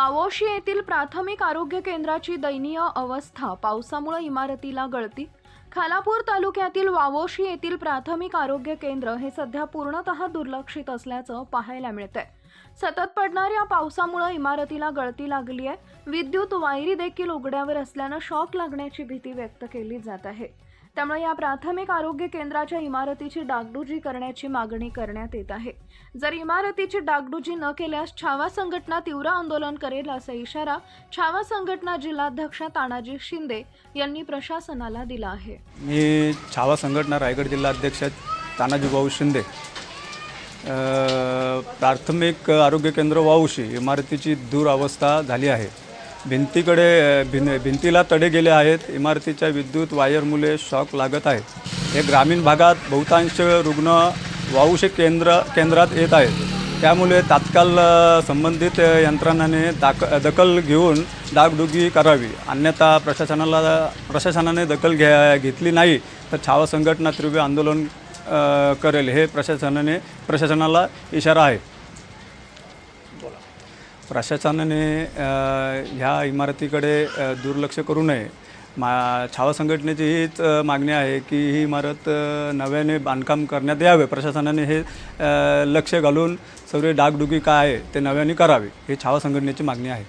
वावोशी येथील प्राथमिक आरोग्य केंद्राची दयनीय अवस्था. पावसामुळे इमारतीला गळती खालापूर तालुक्यातील वावोशी येथील प्राथमिक आरोग्य केंद्र हे सध्या पूर्णतः दुर्लक्षित असल्याचं पाहायला मिळतंय. सतत पडणाऱ्या पावसामुळे इमारतीला गळती लागली आहे. विद्युत वायरी देखील उघड्यावर असल्यानं शॉक लागण्याची भीती व्यक्त केली जात आहे. त्यामुळे या प्राथमिक आरोग्य केंद्राच्या इमारतीची डागडुजी करण्याची मागणी करण्यात येत आहे. जर इमारतीची डागडुजी न केल्यास छावा संघटना तीव्र आंदोलन करेल असा इशारा छावा संघटना जिल्हाध्यक्ष तानाजी शिंदे यांनी प्रशासनाला दिला आहे. मी छावा संघटना रायगड जिल्हा अध्यक्ष तानाजीभाऊ शिंदे. प्राथमिक आरोग्य केंद्र वाऊशी इमारतीची दुरावस्था झाली आहे. भिंतीकडे भिं भिन भिंतीला तडे गेले आहेत. इमारतीच्या विद्युत वायरमुळे शॉक लागत आहेत हे ग्रामीण भागात बहुतांश रुग्ण वाऊशी केंद्र केंद्रात येत आहेत. त्यामुळे तात्काळ संबंधित यंत्रणाने दाक दखल घेऊन डागडुगी करावी. अन्यथा प्रशासनाला प्रशासनाने दखल घ्या घेतली नाही तर छावा संघटना तीव्र आंदोलन करेल हे प्रशासनाने प्रशासनाला इशारा आहे. प्रशासनाने ह्या इमारतीकडे दुर्लक्ष करू नये. मा छावा संघटनेची हीच मागणी आहे की ही इमारत नव्याने बांधकाम करण्यात यावे. प्रशासनाने हे लक्ष घालून सगळे डागडुगी काय आहे ते नव्याने करावे ही छावा संघटनेची मागणी आहे.